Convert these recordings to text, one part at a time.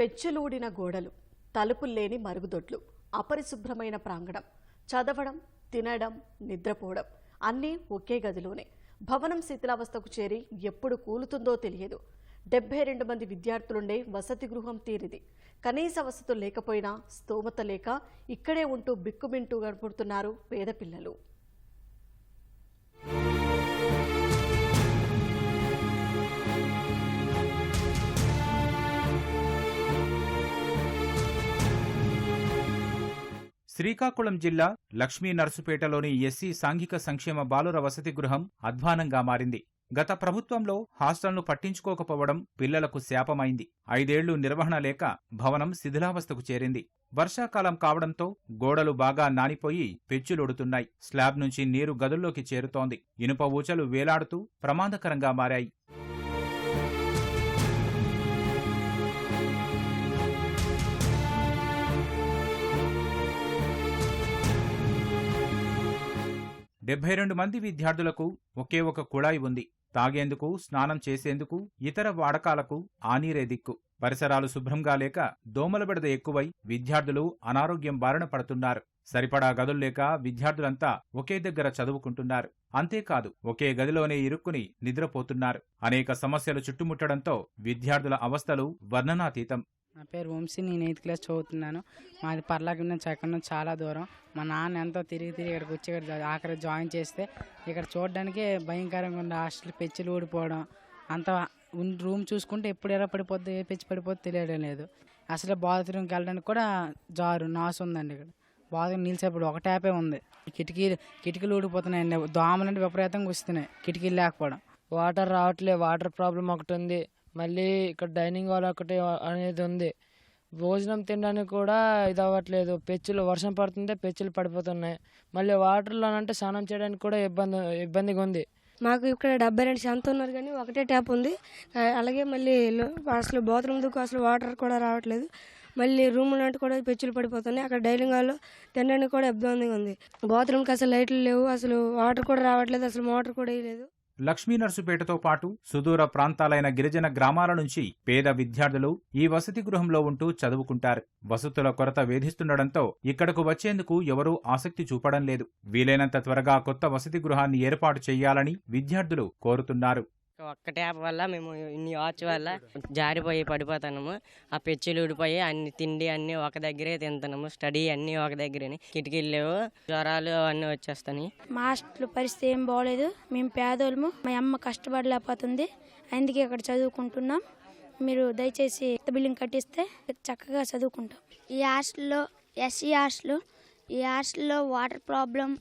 పెచ్చులూడిన గోడలు తలుపులు లేని మరుగుదొడ్లు అపరిశుభ్రమైన ప్రాంగణం చదవడం తినడం నిద్రపోవడం అన్నీ ఒకే గదిలోనే. భవనం శిథిలావస్థకు చేరి ఎప్పుడు కూలుతుందో తెలియదు. డెబ్బై రెండు మంది విద్యార్థులుండే వసతి గృహం తీరిది. కనీస వసతులు లేకపోయినా స్తోమత లేక ఇక్కడే ఉంటూ బిక్కుమింటూ గడుపుతున్నారు పేద పిల్లలు. శ్రీకాకుళం జిల్లా లక్ష్మీ నర్సుపేటలోని ఎస్సీ సాంఘిక సంక్షేమ బాలుర వసతి గృహం అధ్వానంగా మారింది. గత ప్రభుత్వంలో హాస్టల్ను పట్టించుకోకపోవడం పిల్లలకు శాపమైంది. ఐదేళ్ళు నిర్వహణ లేక భవనం శిథిలావస్థకు చేరింది. వర్షాకాలం కావడంతో గోడలు బాగా నానిపోయి పెచ్చులొడుతున్నాయి. స్లాబ్ నుంచి నీరు గదుల్లోకి చేరుతోంది. ఇనుప ఊచలు వేలాడుతూ ప్రమాదకరంగా మారాయి. డెబ్బై రెండు మంది విద్యార్థులకు ఒకే ఒక కుళాయి ఉంది. తాగేందుకు స్నానం చేసేందుకు ఇతర వాడకాలకు ఆనీరే దిక్కు. పరిసరాలు శుభ్రంగా లేక దోమల బెడద ఎక్కువై విద్యార్థులు అనారోగ్యం బారిన పడుతున్నారు. సరిపడా గదులు లేక విద్యార్థులంతా ఒకే దగ్గర చదువుకుంటున్నారు. అంతేకాదు ఒకే గదిలోనే ఇరుక్కుని నిద్రపోతున్నారు. అనేక సమస్యలు చుట్టుముట్టడంతో విద్యార్థుల అవస్థలు వర్ణనాతీతం. నా పేరు వంశీ నేను ఎయిత్ క్లాస్ చదువుతున్నాను. మాది పర్లాకి నుంచి నుంచి చాలా దూరం. మా నాన్న ఎంతో తిరిగి తిరిగి ఇక్కడికి వచ్చి ఇక్కడ ఆఖరి జాయిన్ చేస్తే ఇక్కడ చూడడానికి భయంకరంగా ఉండే హాస్టల్ పెచ్చులు ఊడిపోవడం అంత రూమ్ చూసుకుంటే ఎప్పుడు ఎలా పడిపోద్ది ఏ పెచ్చి పడిపోద్ది తెలియడం లేదు. అసలు బాత్రూమ్కి వెళ్ళడానికి కూడా జారు నాసు ఉందండి ఇక్కడ. బాత్రూమ్ నిలిచేప్పుడు ఒక ట్యాపే ఉంది. కిటికీలు కిటికీలు ఊడిపోతున్నాయండి. దోమలంటే విపరీతంగా వస్తున్నాయి. కిటికీలు లేకపోవడం. వాటర్ రావట్లేదు వాటర్ ప్రాబ్లం ఒకటి ఉంది. మళ్ళీ ఇక్కడ డైనింగ్ హాల్ ఒకటి అనేది ఉంది. భోజనం తినడానికి కూడా ఇది అవ్వట్లేదు. పెచ్చులు వర్షం పడుతుంటే పెచ్చులు పడిపోతున్నాయి. మళ్ళీ వాటర్లోనంటే స్నానం చేయడానికి కూడా ఇబ్బంది ఇబ్బందిగా ఉంది. మాకు ఇక్కడ డెబ్బై రెండు శాతం ఉన్నారు కానీ ఒకటే ట్యాప్ ఉంది. అలాగే మళ్ళీ అసలు బాత్రూమ్ దుక్కు అసలు వాటర్ కూడా రావట్లేదు. మళ్ళీ రూమ్ లాంటి కూడా పెచ్చులు పడిపోతున్నాయి. అక్కడ డైనింగ్ హాల్లో తినడానికి కూడా ఇబ్బందిగా ఉంది. బాత్రూమ్కి అసలు లైట్లు లేవు. అసలు వాటర్ కూడా రావట్లేదు. అసలు మోటార్ కూడా వేయలేదు లక్ష్మీనర్సుపేటతో పాటు సుదూర ప్రాంతాలైన గిరిజన గ్రామాల నుంచి పేద విద్యార్థులు ఈ వసతి గృహంలో ఉంటూ చదువుకుంటారు. వసతుల కొరత వేధిస్తుండటంతో ఇక్కడకు వచ్చేందుకు ఎవరూ ఆసక్తి చూపడం లేదు. వీలైనంత త్వరగా కొత్త వసతి గృహాన్ని ఏర్పాటు చేయాలని విద్యార్థులు కోరుతున్నారు. ఒక్క ట్యాప్ వల్ల మేము ఇన్ని వాచ్ వల్ల జారిపోయి పడిపోతున్నాము. ఆ పెచ్చులు ఊడిపోయి అన్ని తిండి అన్ని ఒక దగ్గరే తింటున్నాము. స్టడీ అన్ని ఒక దగ్గరని. కిటికీలు లేవు. జ్వరాలు అన్నీ వచ్చేస్తాయి మా హాస్టల్ పరిస్థితి ఏం బాగోలేదు. మేము పేదోళ్ళము. మా అమ్మ కష్టపడలేకపోతుంది. అందుకే ఇక్కడ చదువుకుంటున్నాం. మీరు దయచేసి బిల్డింగ్ కట్టిస్తే చక్కగా చదువుకుంటాం. ఈ హాస్టల్లో ఎస్సీ హాస్టల్ ఈ హాస్టల్లో వాటర్ ప్రాబ్లం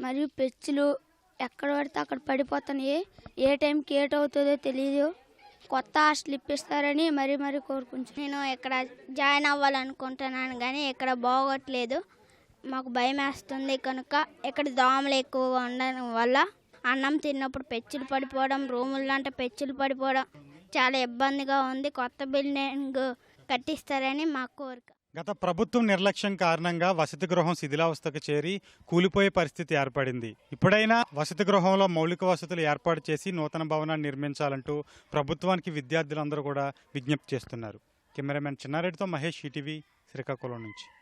మరియు పెచ్చులు ఎక్కడ పడితే అక్కడ పడిపోతున్నాయి ఏ టైంకి ఏట్ అవుతుందో తెలియదు కొత్త హాస్టల్ ఇప్పిస్తారని మరీ మరీ కోరుకుంటున్నాను నేను ఇక్కడ జాయిన్ అవ్వాలనుకుంటున్నాను కానీ ఇక్కడ బాగోట్లేదు. మాకు భయం వేస్తుంది కనుక ఇక్కడ దోమలు ఎక్కువగా ఉండడం వల్ల అన్నం తిన్నప్పుడు పెచ్చులు పడిపోవడం రూముల్లో అంటే పెచ్చులు పడిపోవడం చాలా ఇబ్బందిగా ఉంది. కొత్త బిల్డింగ్ కట్టిస్తారని మా కోరిక. గత ప్రభుత్వం నిర్లక్ష్యం కారణంగా వసతి గృహం శిథిలావస్థకు చేరి కూలిపోయే పరిస్థితి ఏర్పడింది. ఇప్పుడైనా వసతి గృహంలో మౌలిక వసతులు ఏర్పాటు చేసి నూతన భవనాన్ని నిర్మించాలంటూ ప్రభుత్వానికి విద్యార్థులందరూ కూడా విజ్ఞప్తి చేస్తున్నారు. కెమెరామెన్ చిన్నారెడ్డితో మహేష్ ఈటీవీ శ్రీకాకుళం నుంచి.